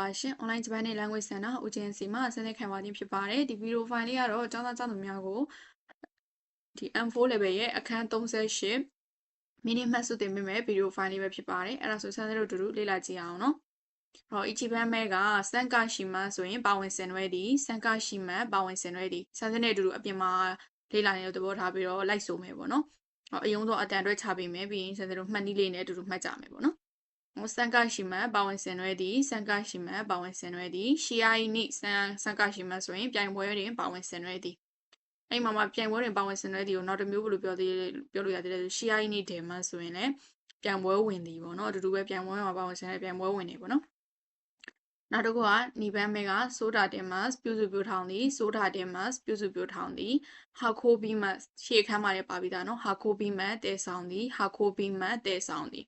ပါရှင် online Japanese language center ဦးကျင်းစီမှာဆင်းသက်ခံပါခြင်းဖြစ်ပါတယ်ဒီဗီဒီယိုဖိုင်လေးကတော့ကျောင်းသားကျောင်းသူများကိုဒီ M4 level ရဲ့အခန်း38 mini မှတ်စုတင်ပေးမယ်ဗီဒီယိုဖိုင်လေးပဲဖြစ်ပါတယ်အဲ့ဒါဆိုဆန်းသက်တို့အတူတူလေ့လာကြည့်အောင်နော်ဟော Ichiban မဲကစန်ကာရှိမဆိုရင်ပါဝင်ဆင်နွဲသည်စန်ကာရှိမပါဝင်ဆင်နွဲသည်ဆန်းသက်နဲ့အတူတူအပြင်မှာလေ့လာနေတဲ့သဘောထားပြီးတော့လိုက်ဆိုမယ်ပေါ့နော်ဟောအယုံဆုံးအတန်အတွက်ချပေးမယ်ပြီးရင်ဆန်းသက်တို့မှတ်နည်းလေးနဲ့အတူတူမှတ်ကြမယ်ပေါ့နော် စန်ကရှိမပါဝင်ဆင်နွဲသည်စန်ကရှိမပါဝင်ဆင်နွဲသည်ရှီယာယီနိစန်စန်ကရှိမဆိုရင်ပြိုင်ပွဲတွင်ပါဝင်ဆင်နွဲသည်အဲ့မှာမှာပြိုင်ပွဲတွင်ပါဝင်ဆင်နွဲသည်ကိုနောက်တစ်မျိုးဘယ်လိုပြောသေးပြောလို့ရသေးလဲရှီယာယီနိဒေမဆိုရင်လည်းပြိုင်ပွဲဝင်သည်ပေါ့နော်အတူတူပဲပြိုင်ပွဲမှာပါဝင်ဆင်တဲ့ပြိုင်ပွဲဝင်နေပေါ့နော်နောက်တစ်ခုကနီဘန်မဲကဆိုဒါတင်မတ်ပြုစုပြုထောင်သည်ဆိုဒါတင်မတ်ပြုစုပြုထောင်သည်ဟာခိုဘီမတ်ရှေ့ခန်းမှာလည်းပါပြီးသားနော်ဟာခိုဘီမတ်တဲဆောင်သည်ဟာခိုဘီမတ်တဲဆောင်သည်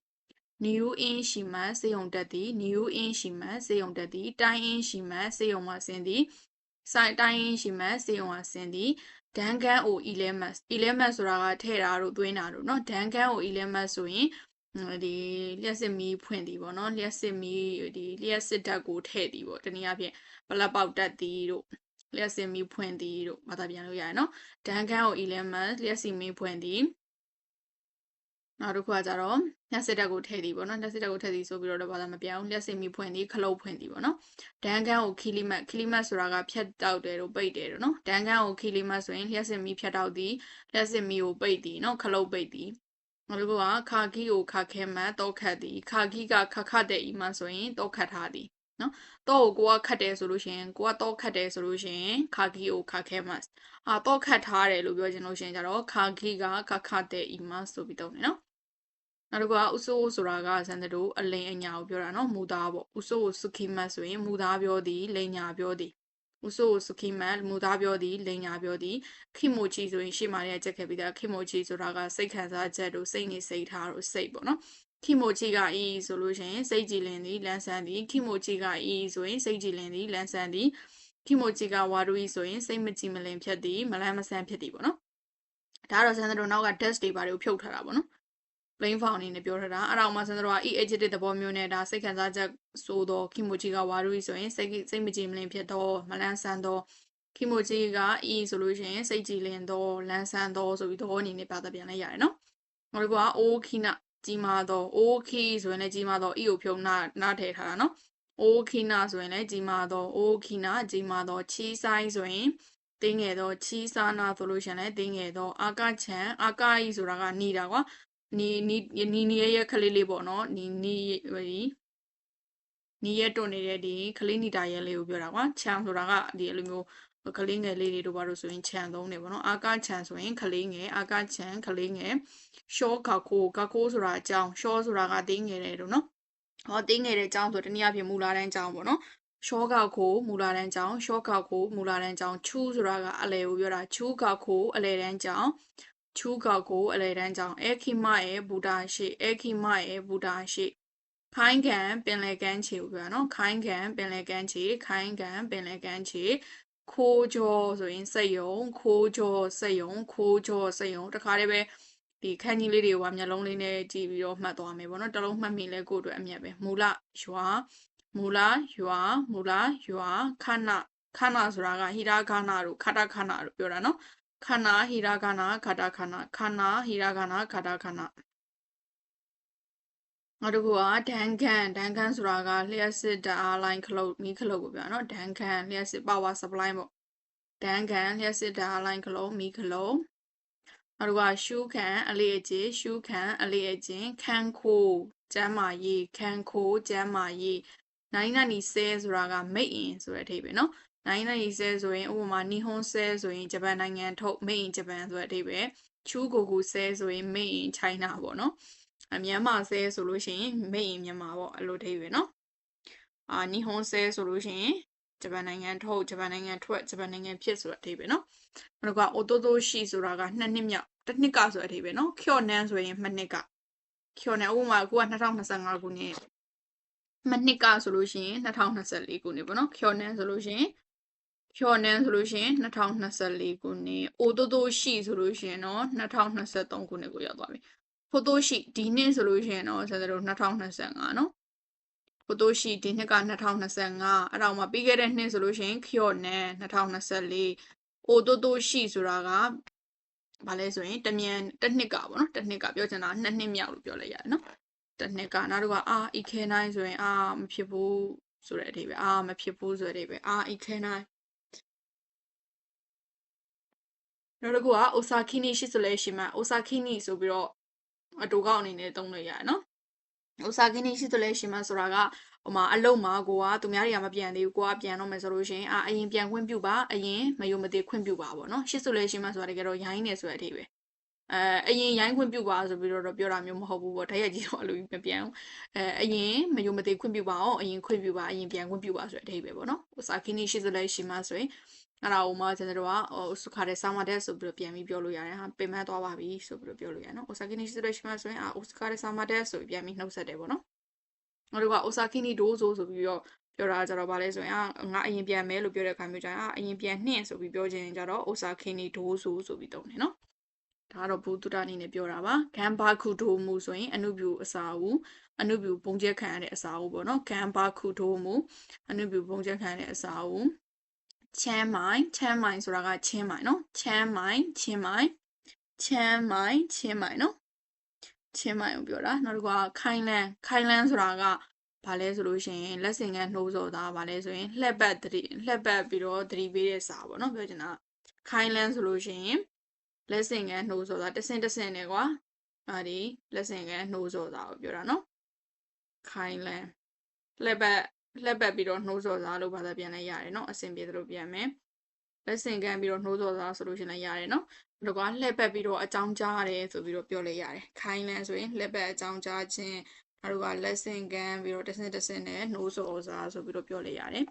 နယူးအင်းရှိမှစေယုံတက်သည်နယူးအင်းရှိမှစေယုံတက်သည်တိုင်းအင်းရှိမှစေယုံမှဆင်းသည်ဆိုင်တိုင်းအင်းရှိမှစေယုံမှဆင်းသည်ဒန်ကန်အို11 11ဆိုတာကထဲ့တာတို့သွင်းတာတို့เนาะဒန်ကန်အို11ဆိုရင်ဒီလျှက်စစ်မီးဖွင့်သည်ပေါ့နော်လျှက်စစ်မီးဒီလျှက်စစ်ဓာတ်ကိုထည့်သည်ပေါ့တနည်းအားဖြင့်ဘလက်ပေါက်တက်သည်တို့လျှက်စစ်မီးဖွင့်သည်တို့ဘာသာပြန်လို့ရတယ်နော်ဒန်ကန်ကို11လျှက်စစ်မီးဖွင့်သည် နောက်တစ်ခုကကြတော့လျှက်စစ်ဓာတ်ကိုထည့်သည်ပေါ့နော်လျှက်စစ်ဓာတ်ကိုထည့်သည်ဆိုပြီးတော့ဘာသာမပြောင်းလျှက်စစ်မီးဖွင့်သည်ခလုတ်ဖွင့်သည်ပေါ့နော်ဒန်ကန်ကိုခီလီမတ်ခီလီမတ်ဆိုတာကဖြတ်တောက်တယ်တို့ပိတ်တယ်တို့နော်ဒန်ကန်ကိုခီလီမတ်ဆိုရင်လျှက်စစ်မီးဖြတ်တောက်သည်လျှက်စစ်မီးကိုပိတ်သည်နော်ခလုတ်ပိတ်သည်နောက်တစ်ခုကခါကီကိုခါခဲမှတောခတ်သည်ခါကီကခခတ်တဲ့ဤမှဆိုရင်တောခတ်ထားသည် နော်တော့ကိုကခတ်တယ်ဆိုလို့ရှိရင်ကိုကတော့ခတ်တယ်ဆိုလို့ရှိရင်ခါကီကိုခါခဲမှအာတော့ခတ်ထားတယ်လို့ပြောချင်လို့ရှိရင်ကြတော့ခါကီကခခတ်တဲ့ဤမှဆိုပြီးတော့နေနော်နောက်တစ်ခုကဥဆိုးဆိုတာကစံတတို့အလိန်အညာကိုပြောတာနော်မူသားပေါ့ဥဆိုးကိုစုခိမတ်ဆိုရင်မူသားပြောသည်လိန်ညာပြောသည်ဥဆိုးစုခိမတ်မူသားပြောသည်လိန်ညာပြောသည်ခိမိုချီဆိုရင်ရှေ့မှာလည်းချက်ခဲ့ပြီးသားခိမိုချီဆိုတာကစိတ်ခံစားချက်တို့စိတ်နေစိတ်ထားတို့စိတ်ပေါ့နော် ခိမိုချီကအီဆိုလို့ရှိရင်စိတ်ကြည်လင်သည်လန်းဆန်းသည်ခိမိုချီကအီဆိုရင်စိတ်ကြည်လင်သည်လန်းဆန်းသည်ခိမိုချီကဝါရူဤဆိုရင်စိတ်မကြည်မလင်ဖြစ်သည်မလန်းမဆန်းဖြစ်သည်ပေါ့နော်ဒါကတော့ဆန်တို့နောက်က test တွေပါတွေကိုဖြုတ်ထားတာပေါ့နော် plain form အနေနဲ့ပြောထားတာအဲ့ဒါမှဆန်တို့က e adjective သဘောမျိုးနဲ့ဒါစိတ်ခံစားချက်ဆိုတော့ kimochi ကဝါရူဆိုရင်စိတ်စိတ်မကြည်မလင်ဖြစ်တော့မလန်းဆန်းတော့ kimochi က e ဆိုလို့ရှိရင်စိတ်ကြည်လင်တော့လန်းဆန်းတော့ဆိုပြီးသဘောအနေနဲ့ပြသပြန်လိုက်ရတယ်နော်နောက်တစ်ခုက okina ကြီးမားတော့ oki ဆိုရင်လည်းကြီးမားတော့ e ကိုဖြုံနာနားထည့်ထားတာနော် okina ဆိုရင်လည်းကြီးမားတော့ okina ကြီးမားတော့ chi sai ဆိုရင်တင်းငယ်တော့ chi sana ဆိုလို့ရှိရင်လည်းတင်းငယ်တော့အာကချံအာက i ဆိုတာကနေတာကွာနီနီနီနီရဲ့ခလေးလေးပေါ့နော်နီနီဒီနီရဲ့တွန်းနေတဲ့ဒီခလေးနီတာရဲ့လေးကိုပြောတာကွာခြံဆိုတာကဒီအလိုမျိုး ကလေးငယ်လေးတွေတို့ဘာလို့ဆိုရင်ခြံသုံးနေပေါ့နော်အာကခြံဆိုရင်ခလေးငယ်အာကခြံခလေးငယ်ရှော့ကခိုကခိုဆိုတာအကြောင်းရှော့ဆိုတာကတင်းငယ်တယ်တို့နော်ဟောတင်းငယ်တဲ့အကြောင်းဆိုတနည်းအားဖြင့်မူလာတဲ့အကြောင်းပေါ့နော်ရှောကောက်ခိုမူလာတန်းကြောင်းရှောကောက်ခိုမူလာတန်းကြောင်းချူးဆိုတာကအလဲကိုပြောတာချူးကောက်ခိုအလဲတန်းကြောင်းချူးကောက်ကိုအလဲတန်းကြောင်းအဲခိမရဲ့ဘူတာရှိအဲခိမရဲ့ဘူတာရှိခိုင်းခံပင်လယ်ကမ်းခြေကိုပြောနော်ခိုင်းခံပင်လယ်ကမ်းခြေခိုင်းခံပင်လယ်ကမ်းခြေ ခိုးကြောဆိုရင်စက်ယုံခိုးကြောစက်ယုံခိုးကြောစက်ယုံတခါတည်းပဲဒီခန်းကြီးလေးတွေကမျက်လုံးလေးနဲ့ကြည့်ပြီးတော့မှတ်သွားမယ်ပေါ့နော်တလုံးမှတ်မိလဲကိုယ့်အတွက်အမြတ်ပဲမူလရွာမူလရွာမူလရွာခဏခဏဆိုတာကဟိရာခဏတို့ခတခဏတို့ပြောတာနော်ခဏဟိရာဂနာခတာခဏခဏဟိရာဂနာခတာခဏ နောက်တစ်ခုကဒန်ကန်ဒန်ကန်ဆိုတာကလျှက်စစ်ဓာတ်အားလိုင်းခလုတ်မီးခလုတ်ကိုပြောနော်ဒန်ကန်လျှက်စစ် power supply ပေါ့ဒန်ကန်လျှက်စစ်ဓာတ်အားလိုင်းခလုတ်မီးခလုတ်နောက်တစ်ခုကရှူးခံအလေးအကျရှူးခံအလေးအကျခန်းခိုးကျမ်းမာရေးခန်းခိုးကျမ်းမာရေးနိုင်နာနီဆဲဆိုတာကမိတ်ရင်ဆိုတဲ့အထိပ္ပယ်နော်နိုင်နိုင်ဆဲဆိုရင်ဥပမာနီဟွန်ဆဲဆိုရင်ဂျပန်နိုင်ငံထုတ် made in Japan ဆိုတဲ့အဓိပ္ပာယ်ချူးကိုကူဆဲဆိုရင် made in China ပေါ့နော်အ မြန်မာဆဲဆိုလို့ရှိရင် made in မြန်မာပေါ့အဲ့လိုအဓိပ္ပာယ်နော်အာနီဟွန်ဆဲဆိုလို့ရှိရင်ဂျပန်နိုင်ငံထုတ်ဂျပန်နိုင်ငံထွက်ဂျပန်နိုင်ငံဖြစ်ဆိုတဲ့အဓိပ္ပာယ်နော်နောက်ကအိုတိုတိုရှိဆိုတာကနှစ်နှစ်မြောက်တစ်နှစ်ကဆိုတဲ့အဓိပ္ပာယ်နော်ခော့နန်းဆိုရင်နှစ်နှစ်ကခော့နန်းဥပမာအခုက2025ခုနှစ်မနှစ်ကဆိုလို့ရှိရင်2024ခုနှစ်ပေါ့နော်ခော့နန်းဆိုလို့ရှိရင်ဖြော်နန်းဆိုလို့ရှိရင်2024ခုနှစ်အိုတိုတိုရှိဆိုလို့ရှိရင်တော့2023ခုနှစ်ကိုရောက်သွားပြီ ဖိုတိုရှိဒီနှစ်ဆိုလို့ရှိရင်တော့ဆရာတို့2025နော်ဖိုတိုရှိဒီနှစ်က2025အဲ့တော့မှပြီးခဲ့တဲ့နှစ်ဆိုလို့ရှိရင်ချော့နဲ့2024အိုတိုတိုရှိဆိုတာကဘာလဲဆိုရင်တမြန်တစ်နှစ်ကပေါ့နော်တစ်နှစ်ကပြောချင်တာနှစ်နှစ်မြောက်လို့ပြောလိုက်ရတယ်နော်တစ်နှစ်ကနောက်တော့ကအာဤခဲနိုင်ဆိုရင်အာမဖြစ်ဘူးဆိုတဲ့အဓိပ္ပာယ်အာမဖြစ်ဘူးဆိုတဲ့အဓိပ္ပာယ်အာဤခဲနိုင်နောက်တစ်ခုက Osakini ရှိဆိုလဲရှိမှ Osakini ဆိုပြီးတော့ အတူကောက်အနေနဲ့သုံးလို့ရတယ်နော် osakini ရှိဆိုလဲရှိမှဆိုတာကဟိုမှာအလုံးမှာကိုကသူများတွေကမပြန်သေးဘူးကိုကပြန်တော့မယ်ဆိုလို့ရှိရင်အာအရင်ပြန်ခွင့်ပြုပါအရင်မယုံမသေးခွင့်ပြုပါပေါ့နော်ရှိဆိုလဲရှိမှဆိုတာတကယ်တော့ရိုင်းနေဆိုတဲ့အဓိပ္ပာယ်အဲအရင်ရိုင်းခွင့်ပြုပါဆိုပြီးတော့ပြောတာမျိုးမဟုတ်ဘူးပေါ့ဓာတ်ရိုက်ကြီးတော့အလိုမပြန်ဘူးအဲအရင်မယုံမသေးခွင့်ပြုပါအောင်အရင်ခွင့်ပြုပါအရင်ပြန်ခွင့်ပြုပါဆိုတဲ့အဓိပ္ပာယ်ပေါ့နော် osakini ရှိဆိုလဲရှိမှဆိုရင် အဲ့ဒါဟိုမှာကျွန်တော်တို့ကဟိုစုခါတဲ့စာမတဲ့ဆိုပြီးတော့ပြန်ပြီးပြောလို့ရတယ်ဟာပင်မသွားပါပြီဆိုပြီးတော့ပြောလို့ရတယ်နော် osakini ရှိဆိုလဲရှိမှဆိုရင်အာ osaka တဲ့စာမတဲ့ဆိုပြီးပြန်ပြီးနှုတ်ဆက်တယ်ပေါ့နော်နောက်တစ်ခါ osakini dozo ဆိုပြီးတော့ပြောတာကြတော့ဗာလဲဆိုရင်အာငါအရင်ပြန်မယ်လို့ပြောတဲ့အခါမျိုးကျရင်အာအရင်ပြန်နှင့်ဆိုပြီးပြောခြင်းကြတော့ osakini dozo ဆိုပြီးသုံးတယ်နော်ဒါကတော့ဘူတုဒအနေနဲ့ပြောတာပါဂမ်ဘာခုဒိုမူဆိုရင်အနုပြူအစာအုပ်အနုပြူပုံကျက်ခံရတဲ့အစာအုပ်ပေါ့နော်ဂမ်ဘာခုဒိုမူအနုပြူပုံကျက်ခံရတဲ့အစာအုပ် ချမ်းမိုင်ချမ်းမိုင်ဆိုတာကချင်းမိုင်နော်ချမ်းမိုင်ချင်းမိုင်ချမ်းမိုင်ချင်းမိုင်နော်ချင်းမိုင်ကိုပြောတာနောက်တစ်ခုကခိုင်လန်ခိုင်လန်ဆိုတာကဘာလဲဆိုလို့ရှိရင်လက်စင်ကနှိုးစော်တာဘာလဲဆိုရင်လှက်ပတ်တတိလှက်ပတ်ပြီးတော့တတိပေးတဲ့စာပေါ့နော်ပြောချင်တာခိုင်လန်ဆိုလို့ရှိရင်လက်စင်ကနှိုးစော်တာတဆင်တဆင်နဲ့ကွာအဲ့ဒီလက်စင်ကနှိုးစော်တာကိုပြောတာနော်ခိုင်လန်လှက်ပတ် လှက်ပတ်ပြီးတော့နှိုးစော်တာလို့ဘာသာပြန်လိုက်ရတယ်နော်အဆင်ပြေသလိုပြန်မယ်လက်စင်ကန်ပြီးတော့နှိုးစော်တာဆိုလို့ရှိရင်လည်းရတယ်နော်ဒါကလှက်ပတ်ပြီးတော့အကြောင်းကြားရတယ်ဆိုပြီးတော့ပြောလိုက်ရတယ်ခိုင်လန်ဆိုရင်လှက်ပတ်အကြောင်းကြားခြင်းနောက်တော့က lesson ကန်ပြီးတော့တစ်စင်တစ်စင်နဲ့နှိုးစော်စားဆိုပြီးတော့ပြောလိုက်ရတယ်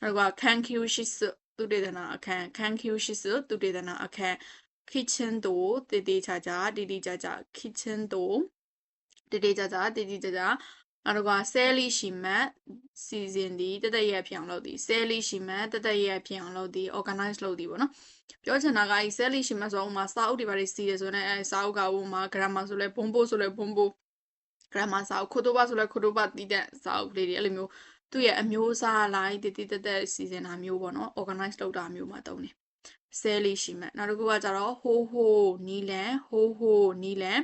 နောက်တော့က thank you ရှိစသူတေသနာအခန်း thank you ရှိစသူတေသနာအခန်း kitchen တို့တေတေချာချာတီတီချာချာ kitchen တို့တေတေချာချာတီတီချာချာ နောက်တော့ကဆဲလီရှိမတ်စီစဉ်ဒီတသက်ရဲ့ဖြစ်အောင်လုပ်ဒီဆဲလီရှိမတ်တသက်ရဲ့ဖြစ်အောင်လုပ်ဒီ organize လုပ်ဒီပေါ့နော်ပြောချင်တာကအဲဆဲလီရှိမတ်ဆိုတော့ဥမာစာအုပ်တွေပါစီရဆိုနေအဲစာအုပ်ကဥမာ grammar ဆိုလဲဘုံဘို့ဆိုလဲဘုံဘို့ grammar စာအုပ်ခိုတိုဘာဆိုလဲခိုတိုဘာတည်တဲ့စာအုပ်လေးတွေအဲ့လိုမျိုးသူ့ရဲ့အမျိုးအစားလိုက်တည်တည်တက်တက်စီစဉ်တာမျိုးပေါ့နော် organize လုပ်တာမျိုးမှာတုံးတယ်ဆဲလေးရှိမှနောက်တစ်ခုကကြတော့ဟိုးဟိုးနီလန်ဟိုးဟိုးနီလန်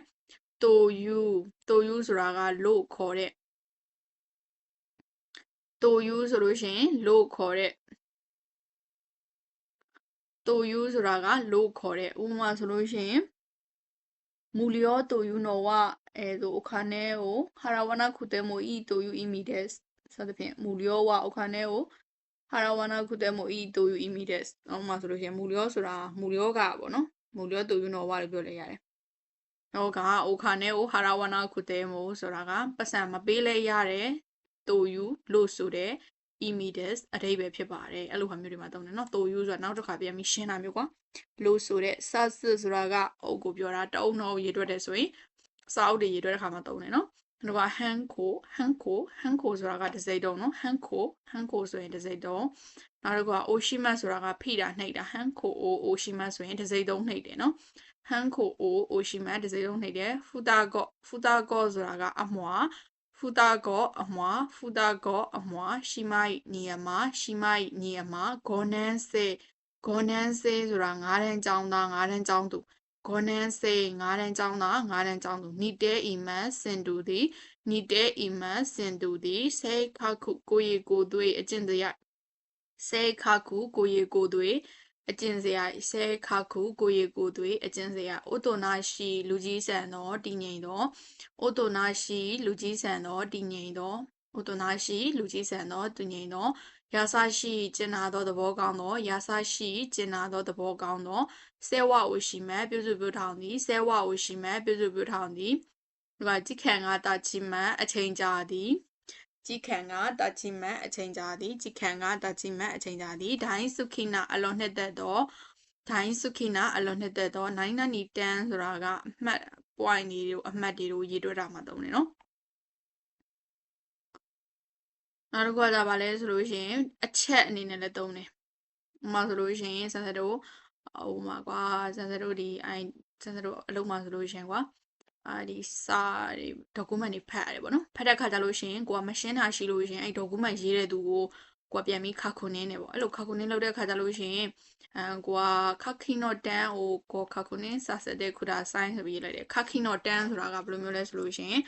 တိုယူတိုယူဆိုတာကလို့ခေါ်တဲ့ to you ဆိုလို့ရှိရင်လို့ခေါ်တဲ့ to you ဆိုတာကလို့ခေါ်တဲ့ဥပမာဆိုလို့ရှိရင်မူလျော to you နော်ဝအဲဆိုအခါနဲ့ကိုဟာရဝနာခုတဲမိုဤ to you ဤမီတဲ့စသဖြင့်မူလျောဝအခါနဲ့ကိုဟာရဝနာခုတဲမိုဤ to you ဤမီတဲ့ဥပမာဆိုလို့ရှိရင်မူလျောဆိုတာမူလျောကပေါ့နော်မူလျော to you နော်ဝလို့ပြောလဲရတယ်တော့ကအိုခါနဲ့အိုဟာရဝနာခုတဲမိုဆိုတာကပတ်စံမပေးလဲရတယ် to you လို့ဆိုတဲ့ imides အဓိပ္ပာယ်ဖြစ်ပါတယ်အဲ့လိုဟာမျိုးတွေမှာသုံးတယ်เนาะ to you ဆိုတာနောက်တစ်ခါပြန်ပြီးရှင်းတာမျိုးကွာလို့ဆိုတဲ့ sas ဆိုတာကအုပ်ကိုပြောတာတအုပ်နှောင်းရေးတွက်တယ်ဆိုရင်စာအုပ်တွေရေးတွက်တဲ့ခါမှာသုံးတယ်เนาะနောက်ပါ hanko hanko hanko ဆိုတာကဒစိမ့်တုံးเนาะ hanko hanko ဆိုရင်ဒစိမ့်တုံးနောက်တစ်ခါ oshima ဆိုတာကဖိတာနှိပ်တာ hanko o oshima ဆိုရင်ဒစိမ့်တုံးနှိပ်တယ်เนาะဟန်ခိုအိုအိုရှိမန်ဒစိမ့်လုံးနေတယ်ဖူတာကော့ဖူတာကော့ဆိုတာကအမွာ ဖူတာကောအမွာဖူတာကောအမွာရှိမိုက်နီယမရှိမိုက်နီယမဂေါနန်းစေဂေါနန်းစေဆိုတာငါးတန်းကျောင်းသားငါးတန်းကျောင်းသူဂေါနန်းစေငါးတန်းကျောင်းသားငါးတန်းကျောင်းသူနိတဲအီမန်စင်တူသည်နိတဲအီမန်စင်တူသည်စေခခုကိုရီကိုသွေးအကျင့်တရားစေခခုကိုရီကိုသွေး အကျင့်စရာဆဲခါခုကိုရီကိုသွေးအကျင့်စရာအိုတိုနာရှိ လူကြီးဆန်သောတည်ငြိမ်သောအိုတိုနာရှိလူကြီးဆန်သောတည်ငြိမ်သောအိုတိုနာရှိ လူကြီးဆန်သောတည်ငြိမ်သောရာဆရှိကျင်နာသောသဘောကောင်းသောရာဆရှိကျင်နာသောသဘောကောင်းသောဆဲဝဝရှိမပြုစုပြုထောင်သည်ဆဲဝဝရှိမပြုစုပြုထောင်သည်ဒီကကြိခံကတာချီမအချိန်ကြာသည် ကြည်ခံကတာချီမတ်အချိန်ကြာသည်ကြည်ခံကတာချီမတ်အချိန်ကြာသည်ဒိုင်းစုခိနာအလွန်နှစ်သက်သောဒိုင်းစုခိနာအလွန်နှစ်သက်သောနိုင်နာနီတန်ဆိုတာကအမှတ် point တွေတို့အမှတ်တွေကိုရေးတွက်တာမှာသုံးတယ်နော်နောက်တစ်ခုကကြပါလဲဆိုလို့ရှိရင်အချက်အနေနဲ့လည်းသုံးတယ်ဥပမာဆိုလို့ရှိရင်ဆန်စတို့ဟိုမှာကွာဆန်စတို့ဒီအိုင်ဆန်စတို့အလုံးမှာဆိုလို့ရှိရင်ကွာ အာဒီစာတွေ document တွေဖတ်ရတယ်ပေါ့နော်ဖတ်တဲ့ခါကျလို့ရှိရင်ကိုကမရှင်းတာရှိလို့ရှိရင်အဲ့ document ရေးတဲ့သူကိုကိုကပြန်ပြီးခါခွန်းနေနေပေါ့အဲ့လိုခါခွန်းနေလောက်တဲ့ခါကျလို့ရှိရင်အဲကိုကခခိနောတန်ကိုကိုခါခွန်းနေစာစတဲ့ခုဒါ sign ဆိုပြီးရေးလိုက်တယ်ခခိနောတန်ဆိုတာကဘယ်လိုမျိုးလဲဆိုလို့ရှိရင်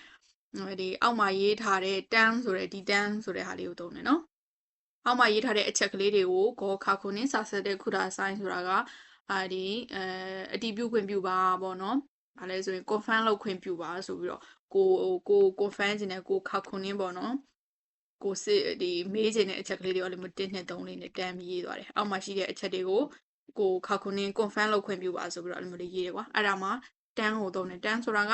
ဒီအောက်မှာရေးထားတဲ့တန်းဆိုတဲ့ဒီတန်းဆိုတဲ့ဟာလေးကိုသုံးတယ်နော်အောက်မှာရေးထားတဲ့အချက်ကလေးတွေကိုကိုခါခွန်းနေစာစတဲ့ခုဒါ sign ဆိုတာကအာဒီအဲအတီးပြုခွင့်ပြုပါပေါ့နော်။ ဘာလဲဆိုရင် confirm လုပ်ခွင့်ပြုပါဆိုပြီးတော့ကိုကို confirm ခြင်းနဲ့ကိုခောက်ခွန်းင်းပေါ့နော်။ကိုစစ်ဒီမေးခြင်းတဲ့အချက်ကလေးတွေအဲ့လိုမျိုး1 2 3လေးနဲ့တန်းပြီးရေးသွားတယ်။အောက်မှာရှိတဲ့အချက်တွေကိုကိုခောက်ခွန်းင်း confirm လုပ်ခွင့်ပြုပါဆိုပြီးတော့အဲ့လိုမျိုးလေးရေးတယ်ကွာ။အဲ့ဒါမှတန်းကိုသုံးတယ်။တန်းဆိုတာက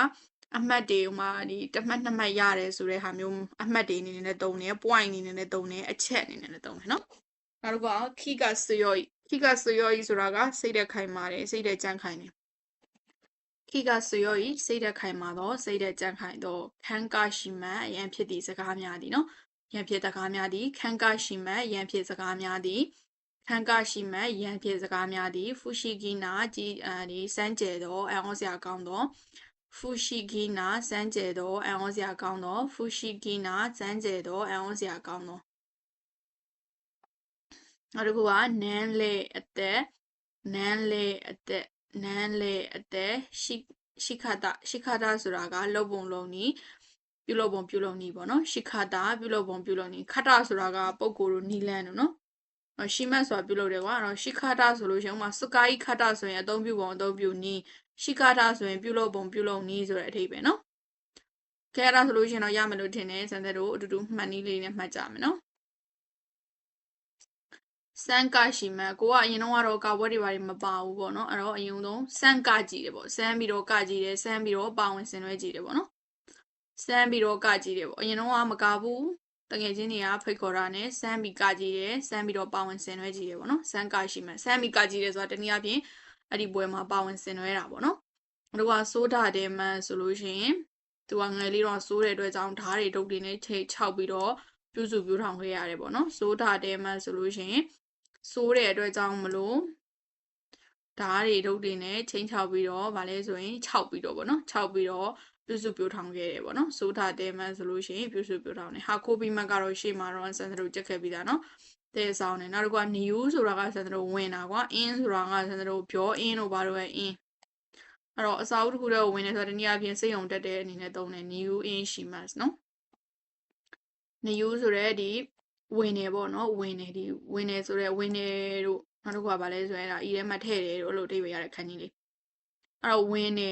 အမှတ်တွေဟိုမှာဒီတစ်မှတ်နှစ်မှတ်ရတယ်ဆိုတဲ့ဟာမျိုးအမှတ်တွေအနေနဲ့သုံးတယ် point အနေနဲ့သုံးတယ်အချက်အနေနဲ့သုံးတယ်နော်။နောက်တစ်ခုက key ကဆွေရော့ခိကဆွေရော့ဤဆိုတာကစိတ်တဲ့ခိုင်မာတယ်စိတ်တဲ့ကြံ့ခိုင်တယ် ခိကဆွေရော့ဤစိတ်တဲ့ခိုင်မာတော့စိတ်တဲ့ကြံ့ခိုင်တော့ခန်းကရှိမှန်အရန်ဖြစ်သည့်စကားများသည်နော်ရန်ဖြစ်စကားများသည်ခန်းကရှိမှန်ရန်ဖြစ်စကားများသည်ခန်းကရှိမှန်ရန်ဖြစ်စကားများသည် ဖူရှိဂီနာကြည်အဲဒီစမ်းကျဲတော့အံ့ဩစရာကောင်းတော့ဖူရှိဂီနာစမ်းကျဲတော့အံ့ဩစရာကောင်းတော့ဖူရှိဂီနာစမ်းကျဲတော့အံ့ဩစရာကောင်းတော့နောက်တစ်ခုကနန်းလေအသက်နန်းလေအသက် နန်းလေအသက်ရှိရှိခတာရှိခတာဆိုတာကလုံပုံလုံနီးပြုလုပ်ပုံပြုလုပ်နီးပေါ့နော်ရှိခတာပြုလုပ်ပုံပြုလုပ်နီးခတာဆိုတာကပုံကိုယ်တို့နီလန်းတို့နော်ရှိမတ်ဆိုတာပြုလုပ်တယ်ကွာအဲ့တော့ရှိခတာဆိုလို့ရှိရင်ဥမာစကားခတာဆိုရင်အသုံးပြုပုံအသုံးပြုနီးရှိခတာဆိုရင်ပြုလုပ်ပုံပြုလုပ်နီးဆိုတဲ့အထိပဲနော်ခဲရတာဆိုလို့ရှိရင်တော့ရမယ်လို့ထင်တယ်စံသက်တို့အတူတူမှတ်နည်းလေးနဲ့မှတ်ကြမယ်နော် စမ်းကရှိမှကိုကအရင်တော့ကတော့ကာဝက်တွေဘာတွေမပါဘူးပေါ့နော်အဲ့တော့အရင်ဆုံးစမ်းကကြည့်တယ်ပေါ့စမ်းပြီးတော့ကကြည့်တယ်စမ်းပြီးတော့ပါဝင်ဆင်နွှဲကြည့်တယ်ပေါ့နော်စမ်းပြီးတော့ကကြည့်တယ်ပေါ့အရင်တော့ကမကဘူးတကယ်ချင်းတွေကဖိတ်ခေါ်တာနဲ့စမ်းပြီးကကြည့်တယ်စမ်းပြီးတော့ပါဝင်ဆင်နွှဲကြည့်တယ်ပေါ့နော်စမ်းကရှိမှစမ်းပြီးကကြည့်တယ်ဆိုတာတနည်းအားဖြင့်အဲ့ဒီပွဲမှာပါဝင်ဆင်နွှဲတာပေါ့နော်တို့ကစိုးတာတယ်မှန်ဆိုလို့ရှိရင်သူကငယ်လေးတော့စိုးတဲ့အတွက်ကြောင့်ဓားတွေတုတ်တွေနဲ့ချိတ်ချောက်ပြီးတော့ပြုစုပြုထောင်ခဲ့ရတယ်ပေါ့နော်စိုးတာတယ်မှန်ဆိုလို့ရှိရင် စိုးတဲ့အတွက်ကြောင့်မလို့ဓားတွေဒုတ်တွေနဲ့ချိန်ချောက်ပြီးတော့ဗာလဲဆိုရင်6ပြီးတော့ဗောနော်6ပြီးတော့ပြုစုပြိုးထောင်ခဲ့တယ်ဗောနော်စိုးထားတဲမန်ဆိုလို့ရှိရင်ပြုစုပြိုးထောင်တယ်ဟာခိုဘီမတ်ကတော့ရှေ့မှာတော့ဆန်သတို့ကြက်ခဲ့ပြီးသားနော်တဲဆောင်တယ်နောက်တစ်ခုက new ဆိုတာကဆန်သတို့ဝင်တာကွာ in ဆိုတာကဆန်သတို့ပြော in တို့ဘာလို့ပဲ in အဲ့တော့အစာအုပ်တစ်ခုတည်းကိုဝင်နေဆိုတော့တနည်းအားဖြင့်စိတ်ုံတက်တဲ့အနေနဲ့သုံးတယ် new in she must နော် new ဆိုတဲ့ဒီ ဝင်နေပေါ့နော်ဝင်နေဒီဝင်နေဆိုတော့ဝင်နေတို့နောက်တစ်ခုကဘာလဲဆိုရင်ဒါဤထဲမှာထည့်တယ်တို့အဲ့လိုအဓိပ္ပာယ်ရတဲ့ခန်းကြီးလေးအဲ့တော့ဝင်နေ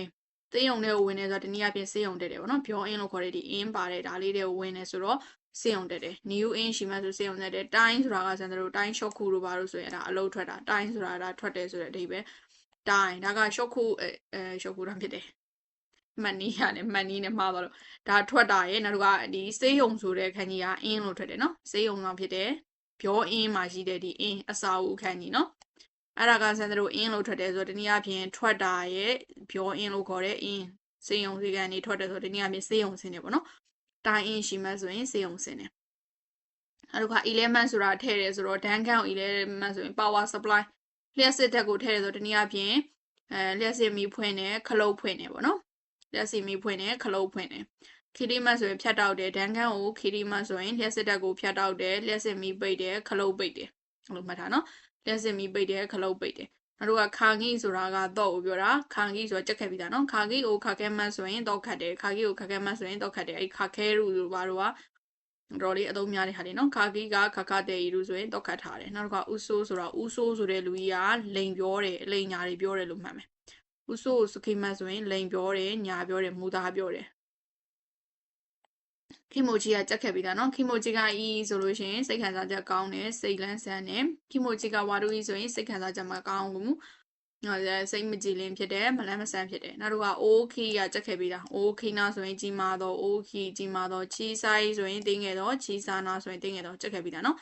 စေးုံတဲ့ကိုဝင်နေဆိုတော့တနည်းအားဖြင့်စေးုံတက်တယ်ပေါ့နော်ပြောအင်းလို့ခေါ်တဲ့ဒီ in ပါတယ်ဒါလေးတွေကိုဝင်နေဆိုတော့စေးုံတက်တယ် new in ရှိမှဆိုစေးုံတက်တယ်တိုင်းဆိုတာကစံတို့တိုင်း short ခုတို့ဘာလို့ဆိုရင်ဒါအလုပ်ထွက်တာတိုင်းဆိုတာဒါထွက်တယ်ဆိုတဲ့အဓိပ္ပာယ်တိုင်းဒါက short ခုအဲ short ခုတော့ဖြစ်တယ် မှတ်နည်းရတယ်မှတ်နည်းနဲ့မှားသွားလို့ဒါထွက်တာရဲ့နောက်တစ်ခါဒီစေးယုံဆိုတဲ့ခန်းကြီးကအင်းလို့ထွက်တယ်နော်စေးယုံဆောင်ဖြစ်တယ်ပြောအင်းမှာရှိတဲ့ဒီအင်းအစာအုပ်ခန်းကြီးနော်အဲ့ဒါကဆန်တို့အင်းလို့ထွက်တယ်ဆိုတော့တနည်းအားဖြင့်ထွက်တာရဲ့ပြောအင်းလို့ခေါ်တဲ့အင်းစေးယုံစီကန်နေထွက်တယ်ဆိုတော့တနည်းအားဖြင့်စေးယုံစင်းတယ်ပေါ့နော်တိုင်းအင်းရှိမှဆိုရင်စေးယုံစင်းတယ်အဲ့တော့က element ဆိုတာထည့်တယ်ဆိုတော့ဒန်ကန်ကို element ဆိုရင် power supply လျှက်စစ်ဓာတ်ကိုထည့်တယ်ဆိုတော့တနည်းအားဖြင့်အဲလျှက်စစ်မီဖွင့်တယ်ခလုတ်ဖွင့်တယ်ပေါ့နော် လက်စီမီဖွင့်တယ်ခလုတ်ဖွင့်တယ်ခီရီမတ်ဆိုရင်ဖြတ်တောက်တယ်ဒန်ခန်းကိုခီရီမတ်ဆိုရင်လျှက်စစ်တက်ကိုဖြတ်တောက်တယ်လျှက်စစ်မီပိတ်တယ်ခလုတ်ပိတ်တယ်အဲ့လိုမှတ်ထားနော်လျှက်စစ်မီပိတ်တယ်ခလုတ်ပိတ်တယ်နောက်တော့ခါဂီဆိုတာကတော့ကိုပြောတာခါဂီဆိုတာကြက်ခက်ပြီးသားနော်ခါဂီကိုခါခဲမတ်ဆိုရင်တော့ခတ်တယ်ခါဂီကိုခါခဲမတ်ဆိုရင်တော့ခတ်တယ်အဲ့ခါခဲရူလို့ဘာလို့ကတော့လေးအသုံးများတဲ့ဟာလေးနော်ခါဂီကခါခတဲ့ရူဆိုရင်တော့ခတ်ထားတယ်နောက်တော့ဥဆိုးဆိုတာဥဆိုးဆိုတဲ့လူကြီးကလိန်ပြောတယ်အလိန်ညာတွေပြောတယ်လို့မှတ်မယ် ဦးစိုးကိုစခိမတ်ဆိုရင်လိန်ပြောတယ်ညာပြောတယ်မူသားပြောတယ်ခိမိုဂျီကကြက်ခဲ့ပြီးသားနော်ခိမိုဂျီကအီဆိုလို့ရှိရင်စိတ်ခံစားချက်ကောင်းတယ်စိတ်လန်းဆန်းတယ်ခိမိုဂျီကဝါဒူအီဆိုရင်စိတ်ခံစားချက်မကောင်းဘူးနော်စိတ်မကြည်လင်ဖြစ်တယ်မလန်းမဆန်းဖြစ်တယ်နောက်တော့အိုးခီကကြက်ခဲ့ပြီးသားအိုးခီနာဆိုရင်ကြီးမာတော့အိုးခီကြီးမာတော့ချီဆိုင်ဆိုရင်တင်းငယ်တော့ချီစာနာဆိုရင်တင်းငယ်တော့ကြက်ခဲ့ပြီးသားနော်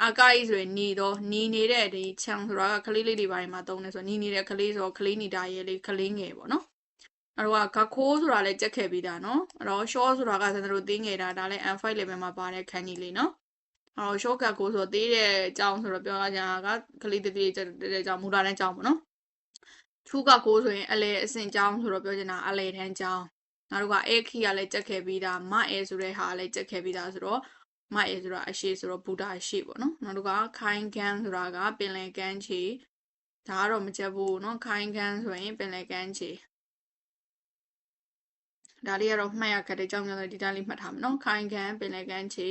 အာကာကြီးဆိုရင်နီတော့နီနေတဲ့ဒီခြံဆိုတာကကလေးလေးတွေဘာတွေမှာတုံးနေဆိုနီနေတဲ့ကလေးဆိုတော့ကလေးနေတာရဲ့လေးကလေးငယ်ပေါ့နော်အဲ့တော့ကခိုးဆိုတာလည်းကြက်ခဲ့ပြီးတာနော်အဲ့တော့ short ဆိုတာကစတဲ့တို့တင်းငယ်တာဒါလည်း M5 level မှာပါတဲ့ခန်းကြီးလေးနော်အဲ့တော့ short cut ကိုဆိုတော့သေးတဲ့အကြောင်းဆိုတော့ပြောရချင်တာကကလေးတေးသေးတဲ့ကြောင်းမူတာတန်းကြောင်းပေါ့နော်ထူးကကိုဆိုရင်အလေအစင်ကြောင်းဆိုတော့ပြောချင်တာအလေတန်းကြောင်းနောက်တစ်ခါအဲခီကလည်းကြက်ခဲ့ပြီးသားမအဲဆိုတဲ့ဟာကလည်းကြက်ခဲ့ပြီးသားဆိုတော့ မိုက်ရဆိုတာအရှိဆိုတော့ဘူတာအရှိပေါ့နော်နောက်တစ်ခါခိုင်ကန်ဆိုတာကပင်လယ်ကမ်းခြေဒါကတော့မချက်ဘူးနော်ခိုင်ကန်ဆိုရင်ပင်လယ်ကမ်းခြေဒါလေးကတော့မှတ်ရခက်တဲ့ကြောင့်ကျွန်တော်ဒီတိုင်းလေးမှတ်ထားမယ်နော်ခိုင်ကန်ပင်လယ်ကမ်းခြေ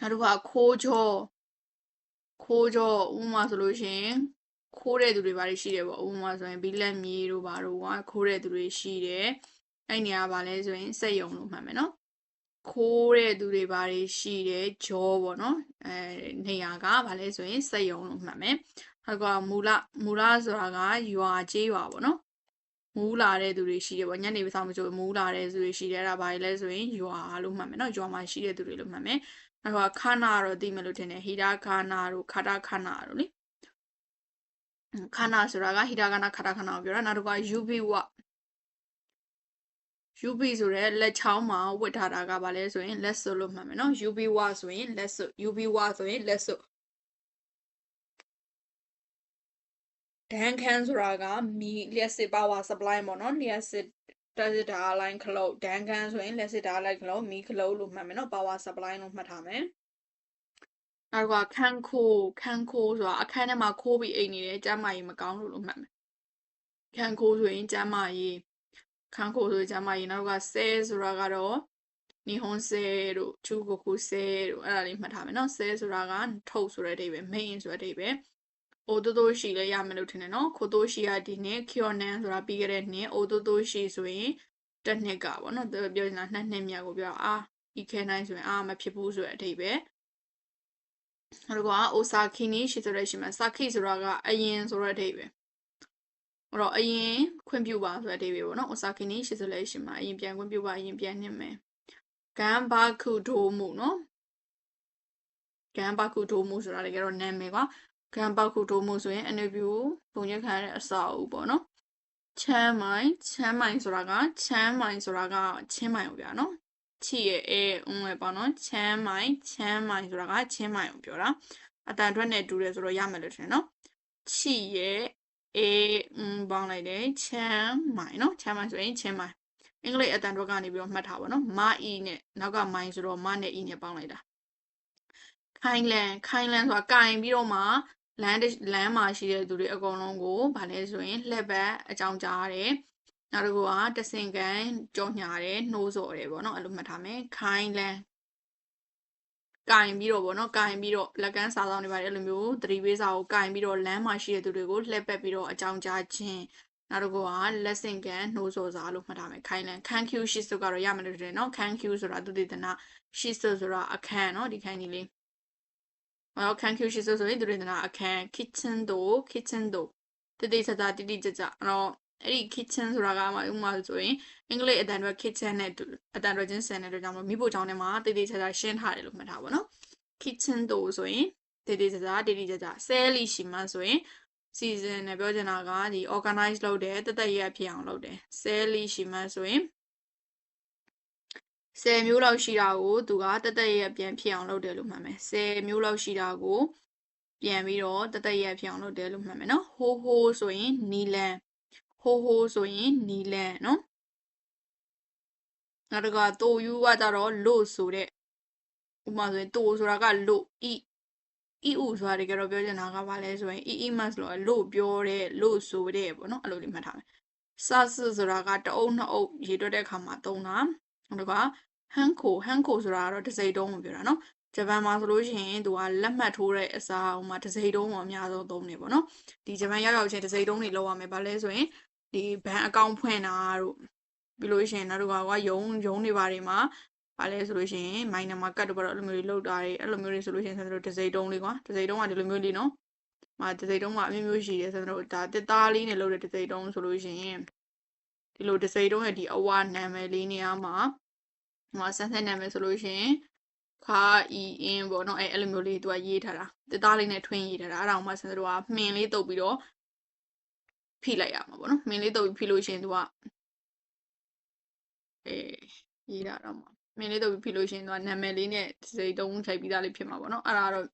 နောက်တစ်ခါခိုးကြောခိုးကြောဥမာဆိုလို့ရှိရင်ခိုးတဲ့သူတွေဘာတွေရှိတယ်ပေါ့ဥမာဆိုရင်ဘီလက်မြေတို့ဘာတို့ကခိုးတဲ့သူတွေရှိတယ်အဲ့နေရာကဘာလဲဆိုရင်စက်ယုံလို့မှတ်မယ်နော် ခိုးတဲ့သူတွေဘာတွေရှိတယ်ဂျောပေါ့နော်အဲနေရာကဘာလဲဆိုရင်စက်ယုံလို့မှတ်မယ်နောက်ကမူလမူလဆိုတာကရွာကျေးရွာပေါ့နော်မူးလာတဲ့သူတွေရှိတယ်ပေါ့ညနေဆောင်မချိုမူးလာတဲ့သူတွေရှိတယ်အဲ့ဒါဘာလဲဆိုရင်ရွာလို့မှတ်မယ်နော်ရွာမှာရှိတဲ့သူတွေလို့မှတ်မယ်နောက်ကခါနာတော့သိမယ်လို့ထင်တယ်ဟီတာခါနာတို့ခါတာခါနာတို့လေခါနာဆိုတာကဟီတာခါနာခါတာခါနာကိုပြောတာနောက်တစ်ခါ UV ဝ UV ဆိုတဲ့လက်ချောင်းမှာဝတ်ထားတာကဘာလဲဆိုရင် လက်စွပ်လို့မှတ်မယ်နော် UV ဝဆိုရင်လက်စွပ် UV ဝဆိုရင်လက်စွပ်ဒန်ခန်းဆိုတာကမီလျှက်စစ်ပါဝါ supply ပေါ့နော်လျှက်စစ်တက်စစ်တာလိုင်းခလုတ်ဒန်ခန်းဆိုရင်လျှက်စစ်တာလိုင်းခလုတ်မီခလုတ်လို့မှတ်မယ်နော် power supply လို့မှတ်ထားမယ်နောက်ကခန်းခိုးခန်းခိုးဆိုတာအခန်းထဲမှာခိုးပြီးအိမ်နေတယ်ကျမ်းမာရေးမကောင်းလို့လို့မှတ်မယ်ခန်းခိုးဆိုရင်ကျမ်းမာရေး ခန်းခိုးဆိုရင်ကျမ်းမာရေးနောက်ကဆဲဆိုတာကတော့နီဟွန်ဆဲတို့ချူကိုကူဆဲတို့အဲ့ဒါလေးမှတ်ထားမယ်နော်ဆဲဆိုတာကထုတ်ဆိုတဲ့အဓိပ္ပာယ် main ဆိုတဲ့အဓိပ္ပာယ်အိုတိုတိုရှိလည်းရမယ်လို့ထင်တယ်နော်ခိုတိုရှိကဒီနှစ် Kyonan ဆိုတာပြီးခဲ့တဲ့နှစ်အိုတိုတိုရှိဆိုရင်တစ်နှစ်ကပေါ့နော်ပြောနေတာနှစ်နှစ်မြတ်ကိုပြောအာဤခဲနိုင်ဆိုရင်အာမဖြစ်ဘူးဆိုတဲ့အဓိပ္ပာယ်နောက်ကအိုဆာခီနီရှိဆိုတဲ့ရှိမှာစာခိဆိုတာကအရင်ဆိုတဲ့အဓိပ္ပာယ် အဲ့တော့အရင်ခွင့်ပြုပါဆိုတဲ့အဓိပ္ပာယ်ပေါ့နော်အိုဆာခီနီရှိဆိုတဲ့ရှိမှာအရင်ပြန်ခွင့်ပြုပါအရင်ပြန်နှင်မယ်ဂမ်ဘာခုဒိုမှုနော်ဂမ်ဘာခုဒိုမှုဆိုတာလည်းကတော့နာမည်ကွာဂမ်ပေါက်ခုတိုးမှုဆိုရင် NW ပုံရခံရတဲ့အစာအုပ်ပေါ့နော်ချမ်းမိုင်ချမ်းမိုင်ဆိုတာကချမ်းမိုင်ဆိုတာကချင်းမိုင်ကိုပြောနော်ချီရဲ့အဲအုံးရဲ့ပေါ့နော်ချမ်းမိုင်ချမ်းမိုင်ဆိုတာကချင်းမိုင်ကိုပြောတာအတန်ထွက်နဲ့တူတယ်ဆိုတော့ရမယ်လို့ထင်နော်ချီရဲ့ အဲအုံးပေါင်းလိုက်တယ်ချမ်းမိုင်နော်ချမ်းမိုင်ဆိုရင်ချင်းမိုင်အင်္ဂလိပ်အတန်ထွက်ကနေပြီးတော့မှတ်ထားပါနော်မအီနဲ့နောက်ကမိုင်ဆိုတော့မနဲ့အီနဲ့ပေါင်းလိုက်တာခိုင်လန်ခိုင်လန်ဆိုတာကင်ပြီးတော့မှလမ်းလမ်းမှာရှိတဲ့သူတွေအကုန်လုံးကိုဗာလဲဆိုရင်လှက်ပတ်အကြောင်းကြားရတယ်နောက်တစ်ခုကတဆင်ကန်ကြော်ညာတယ်နှိုးစော်တယ်ပေါ့နော်အဲ့လိုမှတ်ထားမယ်ခိုင်းလန်း ကင်ပြီးတော့ပေါ့နော်ကင်ပြီးတော့လက်ကန်းစာဆောင်တွေပါတယ်အဲ့လိုမျိုးသတိပေးစာကိုကင်ပြီးတော့လမ်းမှာရှိတဲ့သူတွေကိုလှက်ပတ်ပြီးတော့အကြောင်းကြားခြင်းနောက်တစ်ခုကလက်ဆင့်ကန်နှိုးစော်စာလို့မှတ်ထားမယ်ခိုင်းလန်းခန်းကျူရှိစုကတော့ရမယ်လို့ထင်တယ်နော်ခန်းကျူဆိုတာသူတည်တနာရှိစုဆိုတာအခန်းနော်ဒီခန်းကြီးလေးဟောခန်းကျူရှိဆိုဆိုရင်သူတွေနာအခန်း kitchen တို့ kitchen တို့တတိချာချာတိတိကျကျအဲ့တော့ အဲ့ဒီ kitchen ဆိုတာကမှဥမာဆိုရင်အင်္ဂလိပ်အတန်တွေ kitchen နဲ့အတန်တွေချင်းဆန်တဲ့အတွက်ကြောင့်မိဖို့ချောင်းထဲမှာတိတိချာချာရှင်းထားတယ်လို့မှတ်ထားပါတော့ kitchen တို့ဆိုရင်တိတိကျကျတိတိကျကျ cell လီရှိမှဆိုရင် season နဲ့ပြောချင်တာကဒီ organize လုပ်တယ်တသက်ရက်ဖြစ်အောင်လုပ်တယ် cell လီရှိမှဆိုရင်10မျိုးလောက်ရှိတာကိုသူကတသက်ရက်ပြန်ဖြစ်အောင်လုပ်တယ်လို့မှတ်မယ်10မျိုးလောက်ရှိတာကိုပြန်ပြီးတော့တသက်ရက်ဖြစ်အောင်လုပ်တယ်လို့မှတ်မယ်နော်ဟိုးဟိုးဆိုရင်နီလန် ဟိုးဟိုးဆိုရင်နီလန်နော်နောက်တစ်ခါတိုယူကကြတော့လို့ဆိုတဲ့ဥပမာဆိုရင်တိုဆိုတာကလို့ဤဤဥဆိုတာတကယ်တော့ပြောချင်တာကဘာလဲဆိုရင်ဤဤမတ်လို့လို့ပြောတဲ့လို့ဆိုတဲ့ပေါ့နော်အဲ့လိုလေးမှတ်ထားမယ်စဆဆိုတာကတအုပ်နှစ်အုပ်ရေတွက်တဲ့အခါမှာသုံးတာနောက်တစ်ခါဟန်ခိုဟန်ခိုဆိုတာကတော့တစိတုံးကိုပြောတာနော်ဂျပန်မှာဆိုလို့ရှိရင်သူကလက်မှတ်ထိုးတဲ့အစားဟိုမှာတစိတုံးကိုအများဆုံးသုံးနေပေါ့နော်ဒီဂျပန်ရောက်ရောက်ချင်းတစိတုံးတွေလောက်ရမယ်ဘာလဲဆိုရင် ဒီဘဏ်အကောင့်ဖွင့်တာတို့ပြီးလို့ရှိရင်နောက်တစ်ခါကယုံယုံတွေဘာတွေမှာဘာလဲဆိုလို့ရှိရင်မိုင်းနံပါတ်ကတ်တော့အဲ့လိုမျိုးတွေလောက်တာတွေအဲ့လိုမျိုးတွေဆိုလို့ရှိရင်ဆက်တို့တစိတုံးလေးကွာတစိတုံးကဒီလိုမျိုးလေးနော်မှာတစိတုံးကအမျိုးမျိုးရှိတယ်ဆက်တို့ဒါတစ်သားလေးနဲ့လုပ်တဲ့တစိတုံးဆိုလို့ရှိရင်ဒီလိုတစိတုံးရဲ့ဒီအဝနာမည်လေးနေရာမှာဟိုဆန်းဆန်းနာမည်ဆိုလို့ရှိရင်ခါအီအင်းပေါ့နော်အဲအဲ့လိုမျိုးလေးသူကရေးထားတာတစ်သားလေးနဲ့ထွင်းရေးထားတာအဲ့ဒါအောင်မှဆန်းတို့ကမှင်လေးတုပ်ပြီးတော့ ဖိလိုက်ရမှာပေါ့နော်မှင်လေးတုပ်ပြီးဖိလို့ရှိရင်သူကအဲရေးတာတော့မှာမှင်လေးတုပ်ပြီးဖိလို့ရှိရင်သူကနာမည်လေးနဲ့စိတ်တုံးချိန်ပြီးသားလေးဖြစ်မှာပေါ့နော်အဲ့ဒါတော့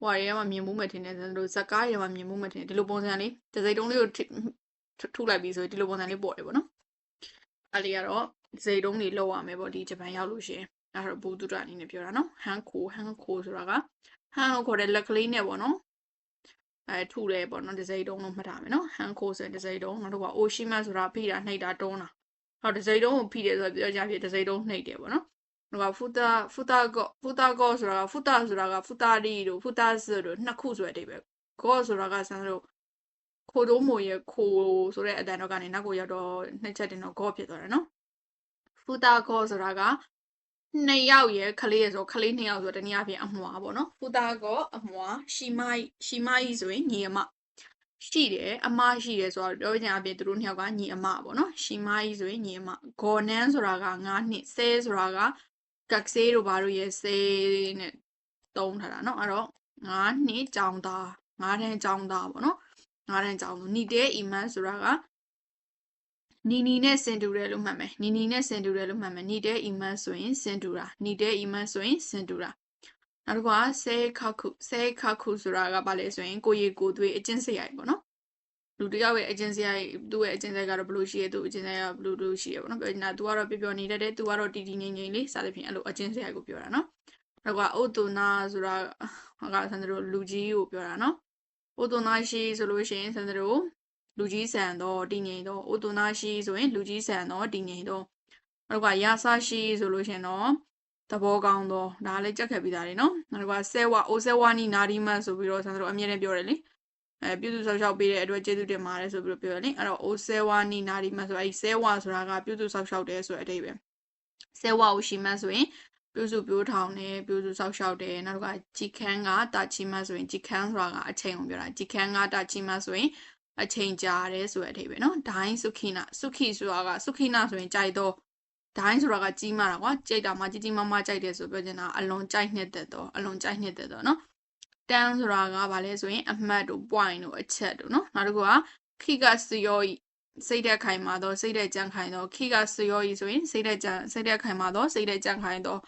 ဟွာရဲမှာမြင်မှုမဲ့ထင်တယ်ဆိုတော့ဇက်ကားရဲမှာမြင်မှုမဲ့ထင်တယ်ဒီလိုပုံစံလေးတစိတုံးလေးကိုထုထုလိုက်ပြီးဆိုရင်ဒီလိုပုံစံလေးပေါ်တယ်ပေါ့နော်အဲ့ဒီကတော့စိတ်တုံးတွေလောက်ရမယ်ပေါ့ဒီဂျပန်ရောက်လို့ရှရင်အဲ့တော့ဘူတုဒအနေနဲ့ပြောတာနော်ဟန်ခိုဟန်ခိုဆိုတာကဟန်ကိုခေါ်တဲ့လက်ကလေးနဲ့ပေါ့နော် အဲထုတယ်ပေါ့နော်ဒီစိတ်တုံးလို့မှတ်ထားမယ်နော်ဟန်ခိုဆိုရင်ဒီစိတ်တုံးနောက်တော့ကအိုရှိမဆိုတာဖိတာနှိပ်တာတွန်းတာဟောဒီစိတ်တုံးကိုဖိတယ်ဆိုတော့ပြောကြဖြစ်ဒီစိတ်တုံးနှိပ်တယ်ပေါ့နော်တော့ဖူတာဖူတာကောဖူတာကောဆိုတာကဖူတာဆိုတာကဖူတာရီတို့ဖူတာဆတို့နှစ်ခုဆိုတဲ့အဓိပ္ပာယ်ကောဆိုတာကဆန်းတို့ခိုတိုးမိုရဲ့ခိုဆိုတဲ့အတန်တော့ကနေနောက်ကိုရောက်တော့နှစ်ချက်တင်တော့ကောဖြစ်သွားတယ်နော်ဖူတာကောဆိုတာက နှစ်ယောက်ရဲ့ခလေးရဲ့ဆိုခလေးနှစ်ယောက်ဆိုတနည်းအားဖြင့်အမွာပေါ့နော်ဖူတာကောအမွာရှီမိုင်းရှီမိုင်းဆိုရင်ညီအမရှိတယ်အမရှိတယ်ဆိုတော့ပြောချင်အပြင်သူတို့နှစ်ယောက်ကညီအမပေါ့နော်ရှီမိုင်းဆိုရင်ညီအမဂေါ်နန်းဆိုတာက9နှစ်ဆဲဆိုတာကကက်ဆေးတို့ဘာတို့ရဲ့ဆေးနဲ့တုံးထားတာเนาะအဲ့တော့9နှစ်ကြောင်သား9တန်းကြောင်သားပေါ့နော်9တန်းကြောင်သူနီတဲ့အီမန်ဆိုတာက နီနီနဲ့စင်တူတယ်လို့မှတ်မယ်နီနီနဲ့စင်တူတယ်လို့မှတ်မယ်နီတဲ့အီမန်ဆိုရင်စင်တူတာနီတဲ့အီမန်ဆိုရင်စင်တူတာနောက်တစ်ခုကဆဲခခုဆဲခခုဆိုတာကဘာလဲဆိုရင်ကိုရီကိုသွေးအကျင့်စရိုက်ပေါ့နော်လူတယောက်ရဲ့အကျင့်စရိုက်သူ့ရဲ့အကျင့်စရိုက်ကတော့ဘယ်လိုရှိရဲသူ့အကျင့်စရိုက်ကဘယ်လိုလိုရှိရဲပေါ့နော်ပြောနေတာ तू ကတော့ပျော်ပျော်နေတတ်တယ် तू ကတော့တီတီငိမ့်ငိမ့်လေးစသဖြင့်အဲ့လိုအကျင့်စရိုက်ကိုပြောတာနော်နောက်ကအိုတိုနာဆိုတာဟာကဆန်တို့လူကြီးကိုပြောတာနော်အိုတိုနာရှိဆိုလို့ရှိရင်ဆန်တို့ လူကြီးဆန်တော့တည်ငြိမ်တော့အိုတိုနာရှိဆိုရင်လူကြီးဆန်တော့တည်ငြိမ်တော့နောက်ကယာဆာရှိဆိုလို့ရှိရင်တော့သဘောကောင်းတော့ဒါလည်းကြက်ခဲ့ပြီးသားလေနော်နောက်ကဆဲဝါအိုဆဲဝါနီနာဒီမတ်ဆိုပြီးတော့ဆန်တို့အမြဲတမ်းပြောတယ်လေအဲပြုစုဆောက်ရှောက်ပေးတဲ့အတွက်ကျေးဇူးတင်ပါတယ်ဆိုပြီးတော့ပြောတယ်လေအဲ့တော့အိုဆဲဝါနီနာဒီမတ်ဆိုအဲ့ဒီဆဲဝါဆိုတာကပြုစုဆောက်ရှောက်တယ်ဆိုတဲ့အဓိပ္ပာယ်ဆဲဝါကိုရှိမှဆိုရင်ပြုစုပြိုးထောင်တယ်ပြုစုဆောက်ရှောက်တယ်နောက်တစ်ခါဂျီခန်းကတာချီမဆိုရင်ဂျီခန်းဆိုတာကအချိန်ကိုပြောတာဂျီခန်းကတာချီမဆိုရင် အချိန်ကြာတယ်ဆိုတဲ့အဓိပ္ပာယ်နော်ဒိုင်းစုခိနာစုခိဆိုတာကစုခိနာဆိုရင်ကြိုက်တော့ဒိုင်းဆိုတာကကြီးမာတာကွာကြိတ်တာမှကြီးကြီးမားမားကြိုက်တယ်ဆိုပြောချင်တာအလွန်ကြိုက်နှစ်သက်တော့အလွန်ကြိုက်နှစ်သက်တော့နော်တန်းဆိုတာကဘာလဲဆိုရင်အမှတ်တို့ point တို့အချက်တို့နော်နောက်တစ်ခုကခိကစယောစိတ်တဲ့ခိုင်မာတော့စိတ်တဲ့ကြံခိုင်တော့ခိကစယောဤဆိုရင်စိတ်တဲ့ကြံစိတ်တဲ့ခိုင်မာတော့စိတ်တဲ့ကြံခိုင်တော့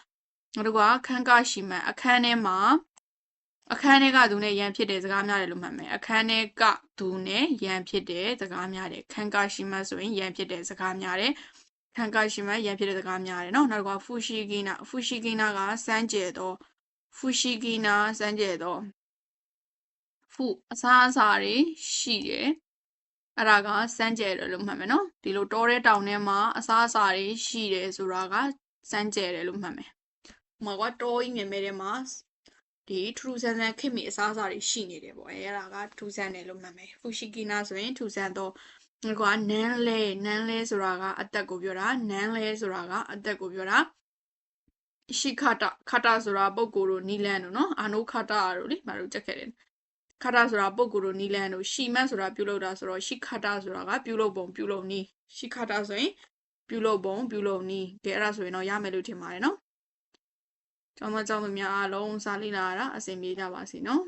နောက်တစ်ခုကခန်းကရှိမှအခန်းထဲမှာ အခန်းထဲကသူနဲ့ရန်ဖြစ်တဲ့စကားများတယ်လို့မှတ်မယ်အခန်းထဲကသူနဲ့ရန်ဖြစ်တဲ့စကားများတယ်ခန်းကရှိမှဆိုရင်ရန်ဖြစ်တဲ့စကားများတယ်ခန်းကရှိမှရန်ဖြစ်တဲ့စကားများတယ်နော်နောက်ကဖူရှိကီနာဖူရှိကီနာကစမ်းကျဲတော့ဖူရှိကီနာစမ်းကျဲတော့ဖူအစားအစာတွေရှိတယ်အဲ့ဒါကစမ်းကျဲတယ်လို့မှတ်မယ်နော်ဒီလိုတောတဲ့တောင်ထဲမှာအစားအစာတွေရှိတယ်ဆိုတာကစမ်းကျဲတယ်လို့မှတ်မယ်ဟိုမှာကတောကြီးငယ်မဲထဲမှာ ဒီထူဆန်ဆန်ခင်မီအစားအစာတွေရှိနေတယ်ပေါ့အဲအဲ့ဒါကထူဆန်တယ်လို့မှတ်မယ်ဖူရှိကီနာဆိုရင်ထူဆန်တော့ဒီကနန်းလဲနန်းလဲဆိုတာကအသက်ကိုပြောတာနန်းလဲဆိုတာကအသက်ကိုပြောတာရှိခတာခတာဆိုတာပုံကိုယ်တို့နီလန်တို့နော်အာနိုခတာတို့လေမတို့ကြက်ခဲ့တယ်ခတာဆိုတာပုံကိုယ်တို့နီလန်တို့ရှီမတ်ဆိုတာပြုလုပ်တာဆိုတော့ရှိခတာဆိုတာကပြုလုပ်ပုံပြုလုပ်နည်းရှိခတာဆိုရင်ပြုလုပ်ပုံပြုလုပ်နည်းကဲအဲ့ဒါဆိုရင်တော့ရမယ်လို့ထင်ပါတယ်နော် ကျောင်းသားကျောင်းသူများအားလုံးစာလေ့လာရတာအဆင်ပြေကြပါစေနော်